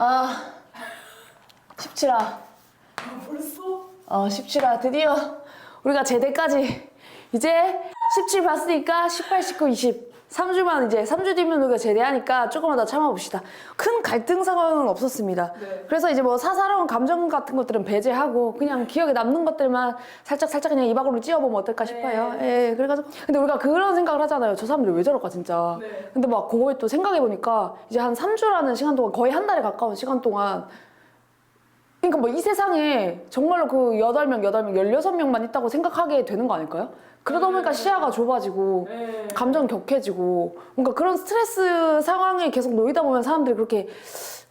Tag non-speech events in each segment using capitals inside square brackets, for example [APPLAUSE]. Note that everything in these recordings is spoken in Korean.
아, 17화. 벌써? 어, 17화. 드디어 우리가 제대까지 이제 17 봤으니까 18, 19, 20. 3주만 이제 3주 뒤면 우리가 제대하니까 조금만 더 참아봅시다. 큰 갈등 상황은 없었습니다. 네. 그래서 이제 뭐 사사로운 감정 같은 것들은 배제하고 그냥 기억에 남는 것들만 살짝 살짝 그냥 이박으로 찧어보면 어떨까 싶어요. 예, 그래가지고 근데 우리가 그런 생각을 하잖아요. 저 사람들 왜 저럴까 진짜. 네. 근데 막 그거에 또 생각해 보니까 이제 한 3주라는 시간 동안 거의 한 달에 가까운 시간 동안 그러니까 뭐 이 세상에 정말로 그 여덟 명 여덟 명 열여섯 명만 있다고 생각하게 되는 거 아닐까요? 그러다 보니까 시야가 좁아지고 네. 감정 격해지고 뭔가 그런 스트레스 상황에 계속 놓이다 보면 사람들이 그렇게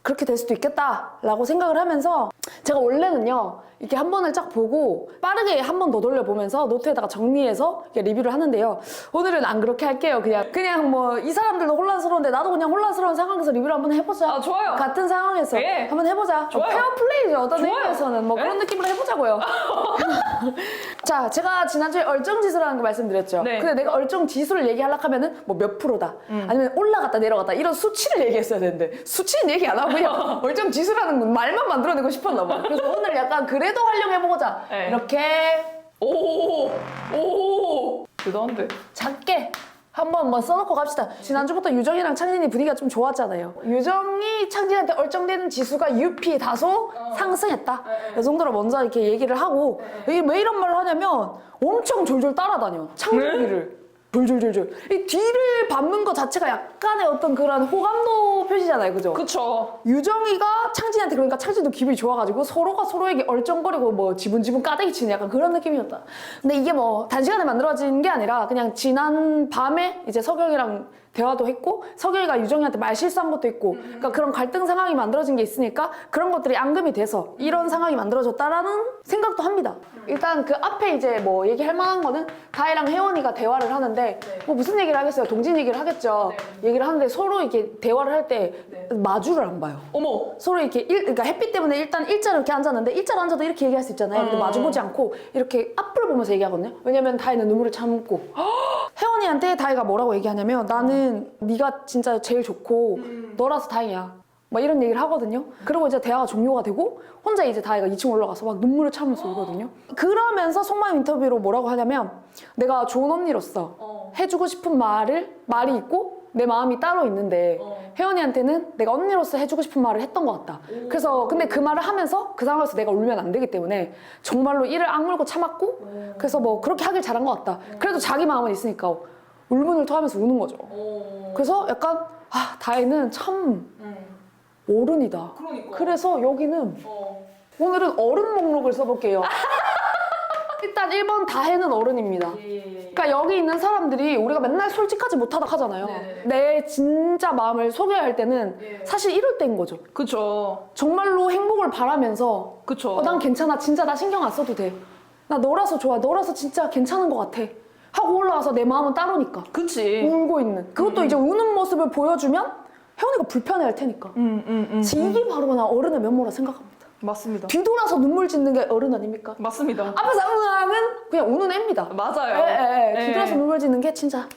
그렇게 될 수도 있겠다라고 생각을 하면서 제가 원래는요 이렇게 한 번을 쫙 보고 빠르게 한 번 더 돌려보면서 노트에다가 정리해서 리뷰를 하는데요 오늘은 안 그렇게 할게요 그냥 그냥 뭐 이 사람들도 혼란스러운데 나도 그냥 혼란스러운 상황에서 리뷰를 한번 해보자 아, 좋아요. 같은 상황에서 예. 한번 해보자 좋아요. 페어 플레이죠 어떤 좋아요. 의미에서는 뭐 예. 그런 느낌으로 해보자고요 [LAUGHS] 자, 제가 지난주에 얼정지수라는 거 말씀드렸죠. 네. 근데 내가 얼정지수를 얘기하려고 하면은 뭐 몇 프로다. 아니면 올라갔다 내려갔다 이런 수치를 얘기했어야 되는데 수치는 얘기 안 하고 그냥 얼정지수라는 말만 만들어내고 싶었나 봐. 그래서 오늘 약간 그래도 활용해보자. 네. 이렇게 오, 오, 대단한데. 작게 한번 뭐 써놓고 갑시다. 지난주부터 유정이랑 창진이 분위기가 좀 좋았잖아요. 유정이 창진한테 얼정되는 지수가 UP 다소 상승했다. 이 정도로 먼저 이렇게 얘기를 하고 이게 왜 이런 말을 하냐면 엄청 졸졸 따라다녀. 창진이를. 졸졸졸졸. 이 뒤를 밟는 것 자체가 약간의 어떤 그런 호감도 표시잖아요. 그죠? 그쵸. 유정이가 창진한테 그러니까 창진도 기분이 좋아가지고 서로가 서로에게 얼쩡거리고 뭐 지분지분 까대기 치는 약간 그런 느낌이었다. 근데 이게 뭐 단시간에 만들어진 게 아니라 그냥 지난 밤에 이제 석영이랑 대화도 했고 석영이가 유정이한테 말 실수한 것도 있고 그러니까 그런 갈등 상황이 만들어진 게 있으니까 그런 것들이 앙금이 돼서 이런 상황이 만들어졌다라는 생각도 합니다. 일단 그 앞에 이제 뭐 얘기할 만한 거는 다혜랑 혜원이가 대화를 하는데 뭐 무슨 얘기를 하겠어요? 동진 얘기를 하겠죠. 얘기를 하는데 서로 이렇게 대화를 할 때 마주를 안 봐요. 어머. 서로 이렇게 일, 그러니까 햇빛 때문에 일단 일자로 이렇게 앉았는데 일자로 앉아도 이렇게 얘기할 수 있잖아요. 근데 음. 마주 보지 않고 이렇게 앞을 보면서 얘기하거든요. 왜냐면 다혜는 눈물을 참고 혜원이한테 다혜가 뭐라고 얘기하냐면 나는 네가 진짜 제일 좋고 음. 너라서 다행이야. 막 이런 얘기를 하거든요. 그리고 이제 대화가 종료가 되고 혼자 이제 다혜가 2층 올라가서 막 눈물을 참으면서 울거든요. 그러면서 속마음 인터뷰로 뭐라고 하냐면 내가 좋은 언니로서 어. 해주고 싶은 말을 말이 있고 내 마음이 따로 있는데 어. 혜원이한테는 내가 언니로서 해주고 싶은 말을 했던 것 같다. 그래서 근데 그 말을 하면서 그 상황에서 내가 울면 안 되기 때문에 정말로 이를 악물고 참았고 그래서 뭐 그렇게 하길 잘한 것 같다. 그래도 자기 마음은 있으니까 울분을 토하면서 우는 거죠. 오. 그래서 약간 아 다혜는 참 음. 어른이다. 그러니까. 그래서 여기는 어. 오늘은 어른 목록을 써볼게요. [LAUGHS] 일단 1번 다혜는 어른입니다. 예, 예, 예. 그러니까 여기 있는 사람들이 우리가 맨날 솔직하지 못하다 하잖아요. 네네네. 내 진짜 마음을 소개할 때는 예. 사실 이럴 때인 거죠. 그쵸. 정말로 행복을 바라면서 그쵸. 어, 난 괜찮아. 진짜 나 신경 안 써도 돼. 나 너라서 좋아. 너라서 진짜 괜찮은 것 같아. 하고 올라와서 내 마음은 따로니까. 그치. 울고 있는. 그것도 이제 우는 모습을 보여주면 혜원이가 불편해할 테니까. 음, 음, 음. 이게 바로 나 어른의 면모라 생각합니다. 맞습니다. 뒤돌아서 눈물 짓는 게 어른 아닙니까? 맞습니다. 앞에서 응하는 그냥 우는 애입니다. 맞아요. 예, 예, 예. 예. 뒤돌아서 눈물 짓는 게 진짜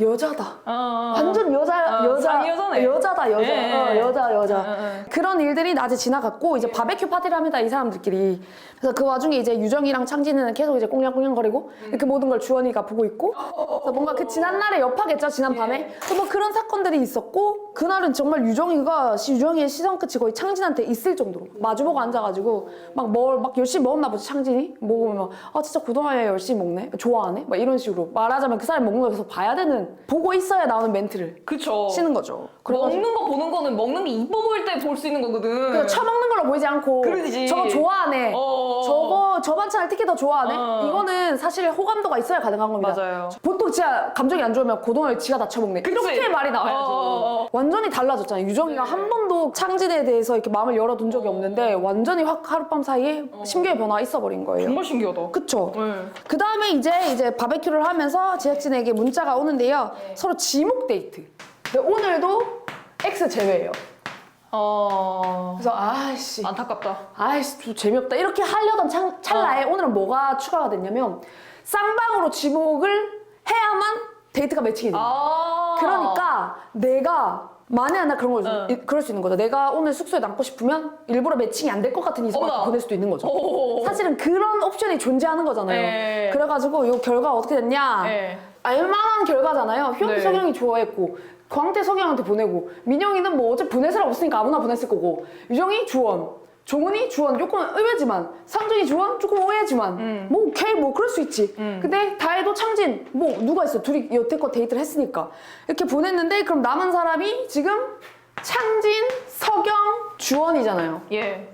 여자다. 어, 어. 완전 여자, 어, 여자, 상 여자네. 여자다, 여자, 예, 예. 어, 여자, 여자. 응, 응. 그런 일들이 낮에 지나갔고 이제 바베큐 파티를 합니다 이 사람들끼리. 그래서 그 와중에 이제 유정이랑 창진은 계속 이제 꽁냥꽁냥거리고 그 모든 걸 주원이가 보고 있고 그래서 뭔가 그 지난 날의 여파겠죠 지난 밤에. 또뭐 그런 사건들이 있었고 그날은 정말 유정이가 시- 유정이의 시선 끝이 거의 창진한테 있을 정도로 마주보고 앉아가지고 막 뭘 막 열심히 먹었나 보지 창진이 먹으면 아 진짜 그동안에 열심히 먹네 좋아하네 막 이런 식으로 말하자면 그 사람 먹는 거 계속 봐야 되는 보고 있어야 나오는 멘트를 그쵸. 치는 거죠. 그래가지고 먹는 거 보는 거는 먹는 게 이뻐 보일 때 볼 수 있는 거거든. 그냥 처먹는 걸로 보이지 않고 그러지. 저거 좋아하네. 어. 저거 저 반찬을 특히 더 좋아하네. 어. 이거는 사실 호감도가 있어야 가능한 겁니다. 맞아요. 보통 진짜 감정이 안 좋으면 고동을 지가 다 처먹네. 그치? 이렇게 말이 나와야죠. 어, 어, 어. 완전히 달라졌잖아요. 유정이가 네. 한 번도 창진에 대해서 이렇게 마음을 열어둔 적이 없는데 완전히 확 하룻밤 사이에 심경의 변화가 있어버린 거예요. 정말 신기하다. 그쵸? 네. 그 다음에 이제 이제 바베큐를 하면서 제작진에게 문자가 오는데요. 서로 지목 데이트. 근데 오늘도 X 제외예요. 어. 그래서 아씨 안타깝다. 아이씨 좀 재미없다 이렇게 하려던 찰, 찰나에 오늘은 뭐가 추가가 됐냐면 쌍방으로 지목을 해야만 데이트가 매칭이 돼요 아. 그러니까 내가 만에 하나 그런 걸 응. 이- 그럴 수 있는 거죠. 내가 오늘 숙소에 남고 싶으면 일부러 매칭이 안 될 것 같은 이성한테 어머나. 보낼 수도 있는 거죠. 오. 사실은 그런 옵션이 존재하는 거잖아요. 네. 그래가지고 이 결과 어떻게 됐냐? 네. 알만한 결과잖아요. 휘영 네. 석영이 좋아했고 광태 석영한테 보내고 민영이는 뭐 어차피 보낼 사람 없으니까 아무나 보냈을 거고 유정이 주원 종은이 주원 조금 의외지만 상준이 주원 조금 오해지만 음. 뭐 오케이 뭐 그럴 수 있지 음. 근데 다혜도 창진 뭐 누가 있어 둘이 여태껏 데이트를 했으니까 이렇게 보냈는데 그럼 남은 사람이 지금 창진 석영 주원이잖아요 예.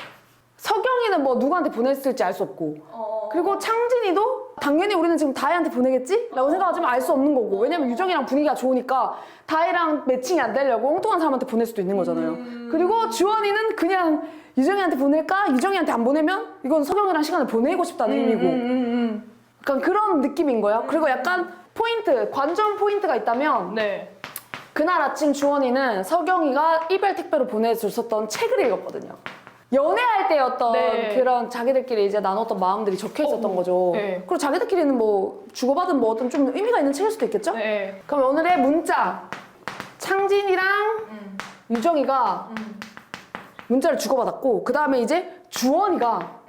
석영이는 뭐 누구한테 보냈을지 알 수 없고 그리고 창진이도 당연히 우리는 지금 다혜한테 보내겠지? 라고 생각하지만 알 수 없는 거고 왜냐면 유정이랑 분위기가 좋으니까 다혜랑 매칭이 안 되려고 엉뚱한 사람한테 보낼 수도 있는 거잖아요 그리고 주원이는 그냥 유정이한테 보낼까? 유정이한테 안 보내면 이건 석영이랑 시간을 보내고 싶다는 의미고 음, 음, 약간 그런 느낌인 거야 그리고 약간 포인트, 관전 포인트가 있다면 음. 네. 그날 아침 주원이는 석영이가 이별 택배로 보내줬었던 책을 읽었거든요. 연애할 때였던 네. 그런 자기들끼리 이제 나눴던 마음들이 적혀 있었던 어, 거죠. 네. 그리고 자기들끼리는 뭐 주고받은 뭐 어떤 좀 의미가 있는 책일 수도 있겠죠? 네. 그럼 오늘의 문자 창진이랑 음. 유정이가 음. 문자를 주고받았고 그 다음에 이제 주원이가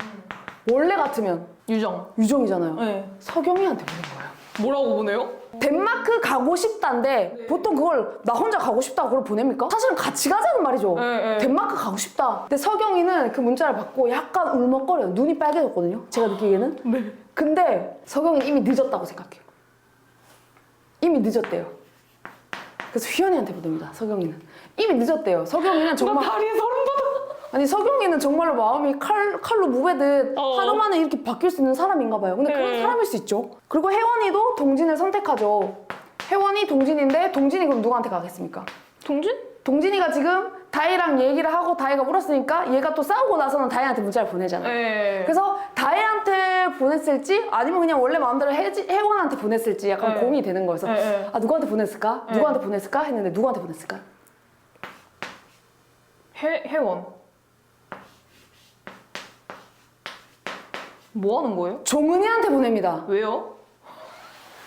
원래 같으면 유정. 유정이잖아요. 네. 석영이한테 보낸 거예요. 뭐라고 보내요? 덴마크 가고 싶다인데 네. 보통 그걸 나 혼자 가고 싶다고 그걸 보냅니까? 사실은 같이 가자는 말이죠. 네, 네. 덴마크 가고 싶다. 근데 석영이는 그 문자를 받고 약간 울먹거려요. 눈이 빨개졌거든요. 제가 느끼기에는. [LAUGHS] 네. 근데 석영이는 이미 늦었다고 생각해요. 이미 늦었대요. 그래서 휘연이한테 보냅니다. 석영이는. 이미 늦었대요. 석영이는 정말 나 다리에 소름 돋아. 아니 석영이는 정말로 마음이 칼, 칼로 무베듯 어. 하루 만에 이렇게 바뀔 수 있는 사람인가 봐요. 근데 그런 네. 사람일 수 있죠. 그리고 혜원이도 동진을 선택하죠. 혜원이 동진인데 동진이 그럼 누구한테 가겠습니까? 동진? 동진이가 지금 다혜랑 얘기를 하고 다혜가 울었으니까 얘가 또 싸우고 나서는 다혜한테 문자를 보내잖아요. 네. 그래서 다혜한테 보냈을지 아니면 그냥 원래 마음대로 혜지, 혜원한테 보냈을지 약간 네. 고민이 되는 거여서 네, 네. 아 누구한테 보냈을까? 네. 누구한테 보냈을까? 했는데 누구한테 보냈을까? 해, 해원. 뭐 하는 거예요? 종은이한테 보냅니다. 왜요?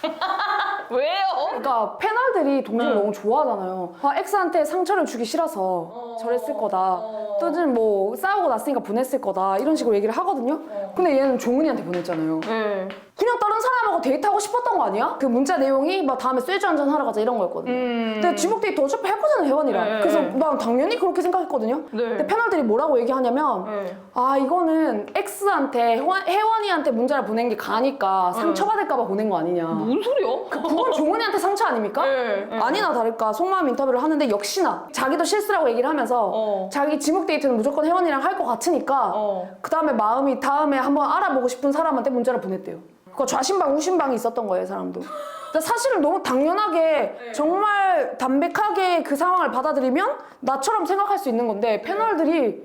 [LAUGHS] 왜요? 그러니까 패널들이 동진을 응. 너무 좋아하잖아요. 아, 엑스한테 상처를 주기 싫어서 저랬을 거다. 어. 또는 뭐 싸우고 났으니까 보냈을 거다. 이런 식으로 얘기를 하거든요. 근데 얘는 종은이한테 보냈잖아요. 네. 그냥 다른 사람하고 데이트하고 싶었던 거 아니야? 그 문자 내용이 막 다음에 쇠주 한잔 하러 가자 이런 거였거든요. 음. 근데 지목 데이트 어차피 할 거잖아요, 혜원이랑. 네. 그래서 난 당연히 그렇게 생각했거든요. 네. 근데 패널들이 뭐라고 얘기하냐면 네. 아 이거는 X한테 혜원, 혜원이한테 문자를 보낸 게 가니까 상처받을까봐 보낸 거 아니냐. 뭔 소리야? 그건 종은이한테 상처 아닙니까? 네, 네. 아니나 다를까 속마음 인터뷰를 하는데 역시나 자기도 실수라고 얘기를 하면서 어. 자기 지목 데이트는 무조건 혜원이랑 할 것 같으니까 어. 그 다음에 마음이 다음에 한번 알아보고 싶은 사람한테 문자를 보냈대요. 그 좌심방 우심방이 있었던 거예요 사람도. 근데 사실은 너무 당연하게 정말 담백하게 그 상황을 받아들이면 나처럼 생각할 수 있는 건데 패널들이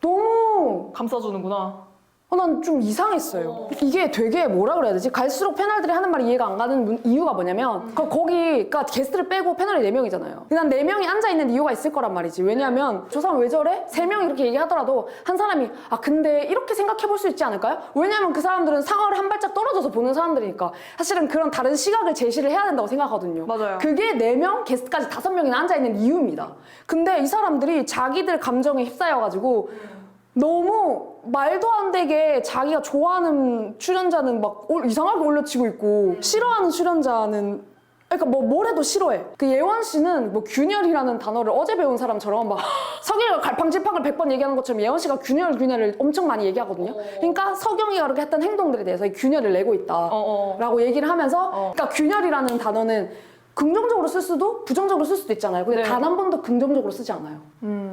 너무 감싸주는구나. 어, 난 좀 이상했어요. 이게 되게 뭐라 그래야 되지? 갈수록 패널들이 하는 말이 이해가 안 가는 문- 이유가 뭐냐면 그 거기 그러니까 게스트를 빼고 패널이 네명이잖아요 그냥 네명이 앉아 있는 이유가 있을 거란 말이지. 왜냐면 저 사람 왜 저래? 세명이 이렇게 얘기하더라도 한 사람이 아 근데 이렇게 생각해 볼 수 있지 않을까요? 왜냐면 그 사람들은 상어를 한 발짝 떨어져서 보는 사람들이니까 사실은 그런 다른 시각을 제시를 해야 된다고 생각하거든요. 맞아요. 그게 네 명 게스트까지 다섯 명이나 앉아 있는 이유입니다. 근데 이 사람들이 자기들 감정에 휩싸여 가지고 너무 말도 안 되게 자기가 좋아하는 출연자는 막 올- 이상하게 올려치고 있고 싫어하는 출연자는 그러니까 뭐 뭘 해도 싫어해. 그 예원 씨는 뭐 균열이라는 단어를 어제 배운 사람처럼 막 [LAUGHS] 석영이가 갈팡질팡을 100번 얘기하는 것처럼 예원 씨가 균열 균열을 엄청 많이 얘기하거든요. 그러니까 석영이가 그렇게 했던 행동들에 대해서 이 균열을 내고 있다. 어, 어. 라고 얘기를 하면서 어. 그러니까 균열이라는 단어는 긍정적으로 쓸 수도 부정적으로 쓸 수도 있잖아요. 근데 네. 단한 번도 긍정적으로 쓰지 않아요. 음.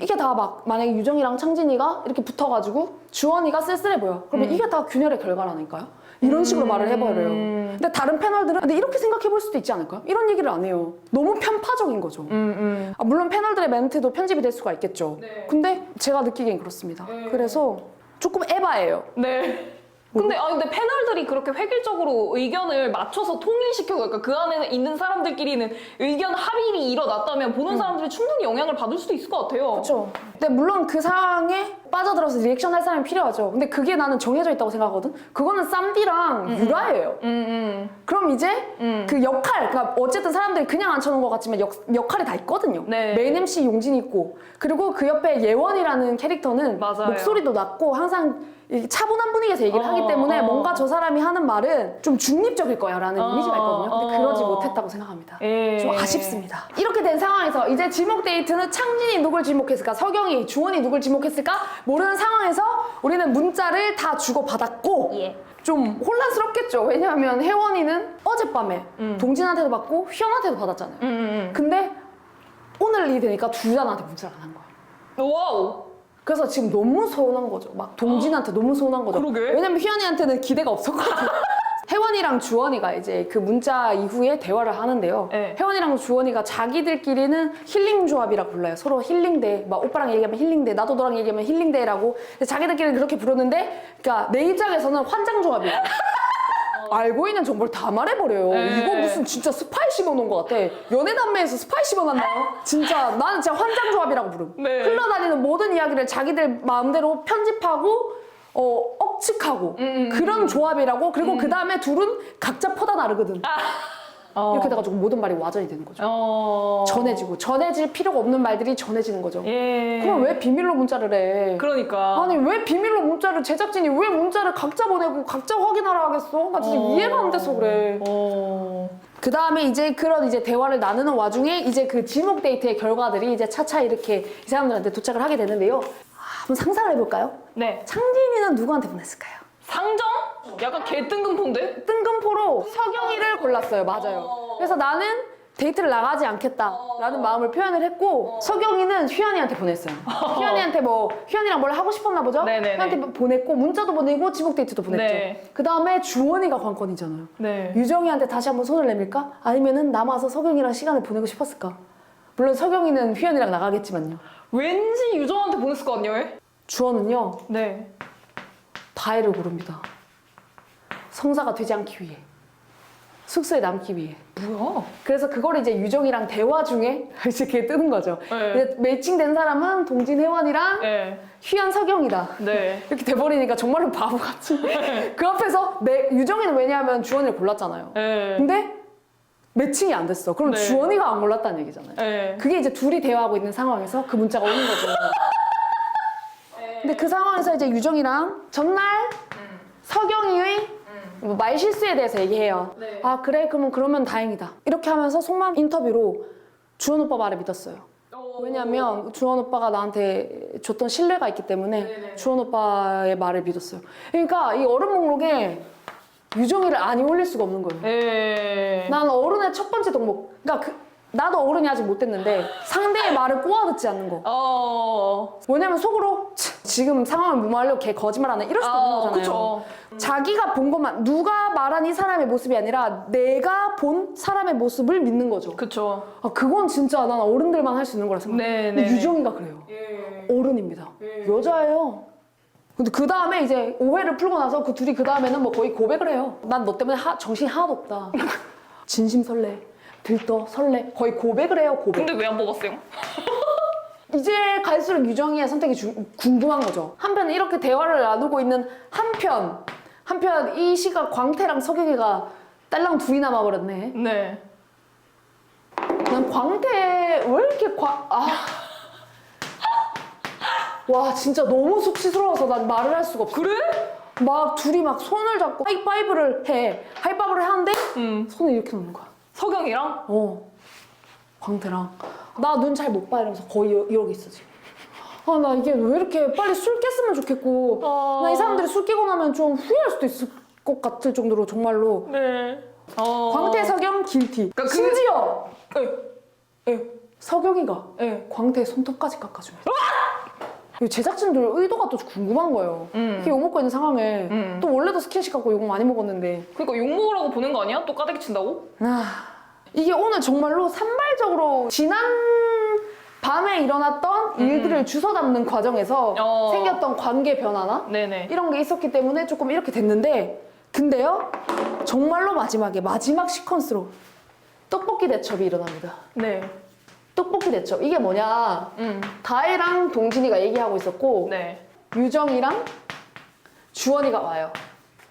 이게 다 막 만약에 유정이랑 창진이가 이렇게 붙어가지고 주원이가 쓸쓸해 보여. 그러면 음. 이게 다 균열의 결과라니까요. 이런 식으로 말을 해버려요. 근데 다른 패널들은 근데 이렇게 생각해 볼 수도 있지 않을까요? 이런 얘기를 안 해요. 너무 편파적인 거죠. 음, 음. 아, 물론 패널들의 멘트도 편집이 될 수가 있겠죠. 네. 근데 제가 느끼기엔 그렇습니다. 그래서 조금 에바예요. 네. 근데 아 근데 패널들이 그렇게 획일적으로 의견을 맞춰서 통일시켜고 그러니까 그 안에 있는 사람들끼리는 의견 합의이 일어났다면 보는 사람들이 충분히 영향을 받을 수도 있을 것 같아요. 그렇죠. 근데 물론 그 상황에 빠져들어서 리액션 할 사람이 필요하죠. 근데 그게 나는 정해져 있다고 생각하거든. 그거는 쌈디랑 유라예요. 음, 그럼 이제 음. 그 역할, 그러니까 어쨌든 사람들이 그냥 앉혀놓은 것 같지만 역, 역할이 다 있거든요. 네. 메인 MC 용진이 있고 그리고 그 옆에 예원이라는 캐릭터는 맞아요. 목소리도 낮고 항상 이 차분한 분위기에서 얘기를 어, 하기 때문에 어. 뭔가 저 사람이 하는 말은 좀 중립적일 거야라는 어, 이미지가 있거든요. 근데 어. 그러지 못했다고 생각합니다. 예. 좀 아쉽습니다. 이렇게 된 상황에서 이제 지목 데이트는 창진이 누굴 지목했을까, 서경이, 주원이 누굴 지목했을까 모르는 상황에서 우리는 문자를 다 주고 받았고 예. 좀 혼란스럽겠죠. 왜냐하면 혜원이는 어젯밤에 음. 동진한테도 받고 휘연한테도 받았잖아요. 음, 음, 근데 오늘 일이 되니까 둘 다 나한테 문자를 안 한 거야. 음. 와우. 그래서 지금 너무 서운한 거죠. 막 동진한테 너무 서운한 거죠. 그러게. 왜냐면 휘연이한테는 기대가 없었거든. [LAUGHS] 혜원이랑 주원이가 이제 그 문자 이후에 대화를 하는데요. 네. 혜원이랑 주원이가 자기들끼리는 힐링 조합이라고 불러요. 서로 힐링대. 막 오빠랑 얘기하면 힐링대, 나도 너랑 얘기하면 힐링대라고. 근데 자기들끼리는 그렇게 부르는데, 그러니까 내 입장에서는 환장 조합이에요. [LAUGHS] 알고 있는 정보를 다 말해버려요. 네. 이거 무슨 진짜 스파이 씹어놓은 것 같아. 연애남매에서 스파이 씹어놨나요? 진짜 나는 진짜 환장 조합이라고 부름. 네. 흘러다니는 모든 이야기를 자기들 마음대로 편집하고 어, 억측하고 음, 음, 그런 조합이라고 그리고 그 다음에 둘은 각자 퍼다 나르거든. 어. 이렇게 돼가지고 모든 말이 와전이 되는 거죠. 어. 전해지고 전해질 필요가 없는 말들이 전해지는 거죠. 예. 그럼 왜 비밀로 문자를 해? 그러니까. 아니 왜 비밀로 문자를 제작진이 왜 문자를 각자 보내고 각자 확인하라 하겠어? 나 진짜 어. 이해가 안 돼서 그래. 어. 그 다음에 이제 그런 이제 대화를 나누는 와중에 이제 그 지목 데이트의 결과들이 이제 차차 이렇게 이 사람들한테 도착을 하게 되는데요. 아, 한번 상상을 해볼까요? 네. 창진이는 누구한테 보냈을까요? 상정? 약간 개뜬금포인데? 뜬금포로 서경이를 골랐어요. 맞아요. 어. 그래서 나는 데이트를 나가지 않겠다라는 마음을 표현을 했고 어. 서경이는 휘연이한테 보냈어요. 휘연이한테 뭐 휘연이랑 뭘 하고 싶었나 보죠? 네네네. 휘연이한테 보냈고 문자도 보내고 지목 데이트도 보냈죠. 네. 그 다음에 주원이가 관건이잖아요. 네. 유정이한테 다시 한번 손을 내밀까? 아니면은 남아서 서경이랑 시간을 보내고 싶었을까? 물론 서경이는 휘연이랑 나가겠지만요. 왠지 유정한테 보냈을 것 왜? 주원은요 네. 다혜를 고릅니다. 성사가 되지 않기 위해 숙소에 남기 위해. 뭐야? 그래서 그걸 이제 유정이랑 대화 중에 [LAUGHS] 이제 그게 뜨는 거죠. 네. 이제 매칭된 사람은 동진 혜원이랑 네. 휘연 서경이다. 네. 이렇게 돼버리니까 정말로 바보같이 [LAUGHS] 그 앞에서 내 유정이는 왜냐하면 주원이를 골랐잖아요. 네. 근데 매칭이 안 됐어. 그럼 네. 주원이가 안 골랐다는 얘기잖아요. 네. 그게 이제 둘이 대화하고 있는 상황에서 그 문자가 오는 거죠. [LAUGHS] 근데 그 상황에서 이제 유정이랑 전날 서경이의 뭐 말 실수에 대해서 얘기해요. 네. 아 그래 그러면 그러면 다행이다. 이렇게 하면서 속마음 인터뷰로 주원 오빠 말을 믿었어요. 왜냐면 주원 오빠가 나한테 줬던 신뢰가 있기 때문에 네네. 주원 오빠의 말을 믿었어요. 그러니까 이 얼음 목록에 유정이를 안 올릴 수가 없는 거예요. 네. 난 어른의 첫 번째 덕목. 그러니까 그, 나도 어른이 아직 못 됐는데 상대의 말을 꼬아 듣지 않는 거. 어. 왜냐면 속으로 치, 지금 상황을 무마하려고 걔 거짓말 안 해. 이럴 수도 아, 없는 거잖아요. 그쵸. 자기가 본 것만 누가 말한 이 사람의 모습이 아니라 내가 본 사람의 모습을 믿는 거죠. 그쵸. 아 그건 진짜 난 어른들만 할 수 있는 거라 생각해. 네, 근데 네, 유정이가 그래요. 예. 어른입니다. 예. 여자예요. 근데 그 다음에 이제 오해를 풀고 나서 그 둘이 그 다음에는 뭐 거의 고백을 해요. 난 너 때문에 하- 정신이 하나도 없다. [LAUGHS] 진심 설레, 들떠 설레. 거의 고백을 해요. 고백. 근데 왜 안 먹었어요? 이제 갈수록 유정이의 선택이 주- 궁금한 거죠. 한편 이렇게 대화를 나누고 있는 한편 한편 이 시각 광태랑 석영이가 딸랑 둘이 남아버렸네. 네. 난 광태 왜 이렇게 광 아. 와 진짜 너무 수치스러워서 난 말을 할 수가 없어. 그래? 막 둘이 막 손을 잡고 하이파이브를 해. 하이파이브를 하는데 응. 손을 이렇게 놓는 거야. 서경이랑? 어. 광태랑. 나 눈 잘 못 봐 이러면서 거의 이러- 이러고 있어 지금. 아, 나 이게 왜 이렇게 빨리 술 깼으면 좋겠고. 어. 나 이 사람들이 술 깨고 나면 좀 후회할 수도 있을 것 같을 정도로 정말로. 네. 어. 광태, 석영, 길티. 그러니까 그- 심지어 예. 예. 석영이가 예. 광태의 손톱까지 깎아주면서. 이 제작진들 의도가 또 궁금한 거예요. 음. 이렇게 욕먹고 있는 상황에 음. 또 원래도 스킨십 갖고 욕 많이 먹었는데 그러니까 욕 먹으라고 보낸 거 아니야? 또 까대기 친다고? 아, 이게 오늘 정말로 산발적으로 지난 밤에 일어났던 일들을 주워 담는 과정에서 음. 어. 생겼던 관계 변화나 네네. 이런 게 있었기 때문에 조금 이렇게 됐는데 근데요 정말로 마지막에 마지막 시퀀스로 떡볶이 대첩이 일어납니다. 네. 떡볶이 대첩 이게 뭐냐 음. 다혜랑 동진이가 얘기하고 있었고 네. 유정이랑 주원이가 와요.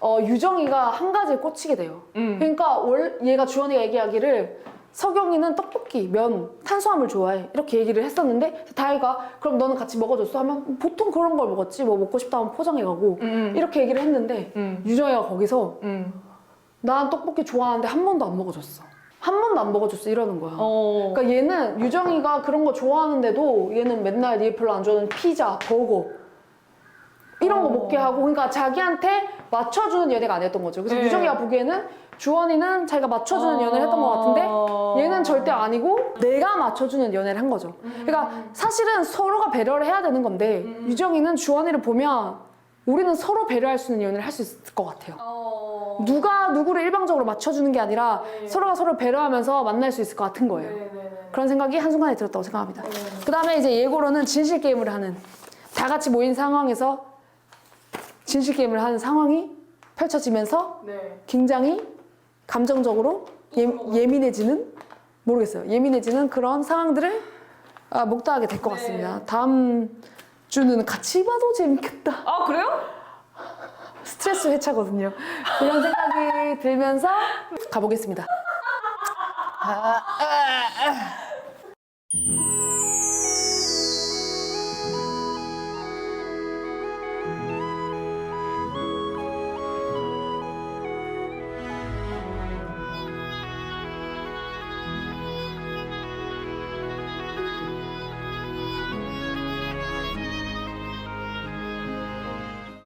어, 유정이가 한 가지에 꽂히게 돼요. 음. 그러니까 월, 얘가 주원이가 얘기하기를 석영이는 떡볶이, 면, 탄수화물 좋아해. 이렇게 얘기를 했었는데 다혜가 그럼 너는 같이 먹어줬어? 하면 보통 그런 걸 먹었지. 뭐 먹고 싶다 하면 포장해가고 음. 이렇게 얘기를 했는데 음. 유정이가 거기서 음. 난 떡볶이 좋아하는데 한 번도 안 먹어줬어. 한 번도 안 먹어줬어 이러는 거야. 어. 그러니까 얘는 유정이가 그런 거 좋아하는데도 얘는 맨날 얘 별로 안 좋아하는 피자, 버거 이런 거 어. 먹게 하고 그러니까 자기한테 맞춰주는 연애가 아니었던 거죠. 그래서 네. 유정이가 보기에는 주원이는 자기가 맞춰주는 어. 연애를 했던 것 같은데 얘는 절대 아니고 내가 맞춰주는 연애를 한 거죠. 음. 그러니까 사실은 서로가 배려를 해야 되는 건데 유정이는 주원이를 보면 우리는 서로 배려할 수 있는 연애를 할 수 있을 것 같아요. 어. 누가 누구를 일방적으로 맞춰주는 게 아니라 네. 서로가 서로 배려하면서 만날 수 있을 것 같은 거예요. 네네네. 그런 생각이 한순간에 들었다고 생각합니다. 네. 그 다음에 이제 예고로는 진실 게임을 하는 다 같이 모인 상황에서 진실 게임을 하는 상황이 펼쳐지면서 네. 굉장히 감정적으로 예, 예민해지는 모르겠어요. 예민해지는 그런 상황들을 아, 목도하게 될것 네. 같습니다. 다음 주는 같이 봐도 재밌겠다. 아 그래요? 스트레스 회차거든요. 그런 생각이 들면서 가보겠습니다. 아, 아, 아.